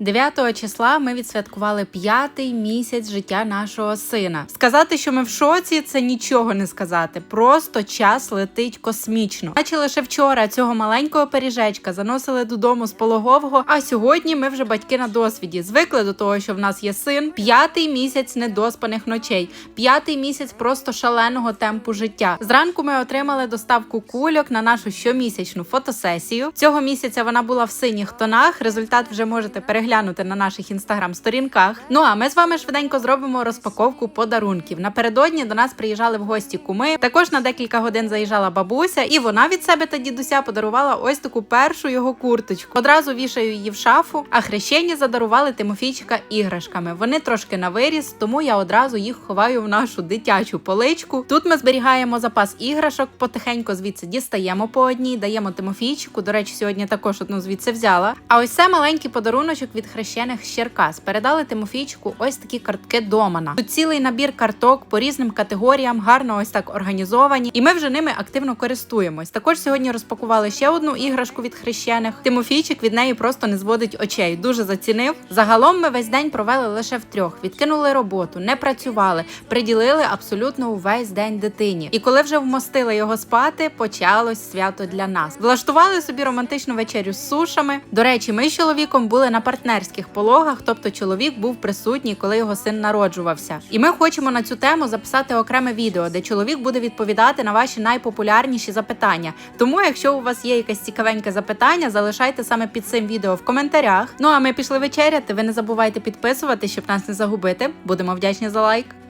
9 числа ми відсвяткували п'ятий місяць життя нашого сина. Сказати, що ми в шоці, це нічого не сказати. Просто час летить космічно. Наче лише вчора цього маленького пиріжечка заносили додому з пологового. А сьогодні ми вже батьки на досвіді. Звикли до того, що в нас є син. П'ятий місяць недоспаних ночей, п'ятий місяць просто шаленого темпу життя. Зранку ми отримали доставку кульок на нашу щомісячну фотосесію. Цього місяця вона була в синіх тонах. Результат вже можете переглянути на наших інстаграм-сторінках. Ну а ми з вами швиденько зробимо розпаковку подарунків. Напередодні до нас приїжджали в гості куми. Також на декілька годин заїжджала бабуся, і вона від себе та дідуся подарувала ось таку першу його курточку. Одразу вішаю її в шафу. А хрещені задарували Тимофійчика іграшками. Вони трошки на виріс, тому я одразу їх ховаю в нашу дитячу поличку. Тут ми зберігаємо запас іграшок, потихеньку звідси дістаємо по одній, даємо Тимофійчику. До речі, сьогодні також одну звідси взяла. А ось це маленький подаруночок від хрещених з Черкас. Передали Тимофійчику ось такі картки Домана. Тут цілий набір карток по різним категоріям, гарно ось так організовані, і ми вже ними активно користуємось. Також сьогодні розпакували ще одну іграшку від хрещених. Тимофійчик від неї просто не зводить очей. Дуже зацінив. Загалом ми весь день провели лише втрьох. Відкинули роботу, не працювали, приділили абсолютно увесь день дитині. І коли вже вмостили його спати, почалось свято для нас. Влаштували собі романтичну вечерю з сушами. До речі, ми з чоловіком були на партнерських пологах, тобто чоловік був присутній, коли його син народжувався. І ми хочемо на цю тему записати окреме відео, де чоловік буде відповідати на ваші найпопулярніші запитання. Тому, якщо у вас є якесь цікавеньке запитання, залишайте саме під цим відео в коментарях. Ну а ми пішли вечеряти. Ви не забувайте підписувати, щоб нас не загубити. Будемо вдячні за лайк.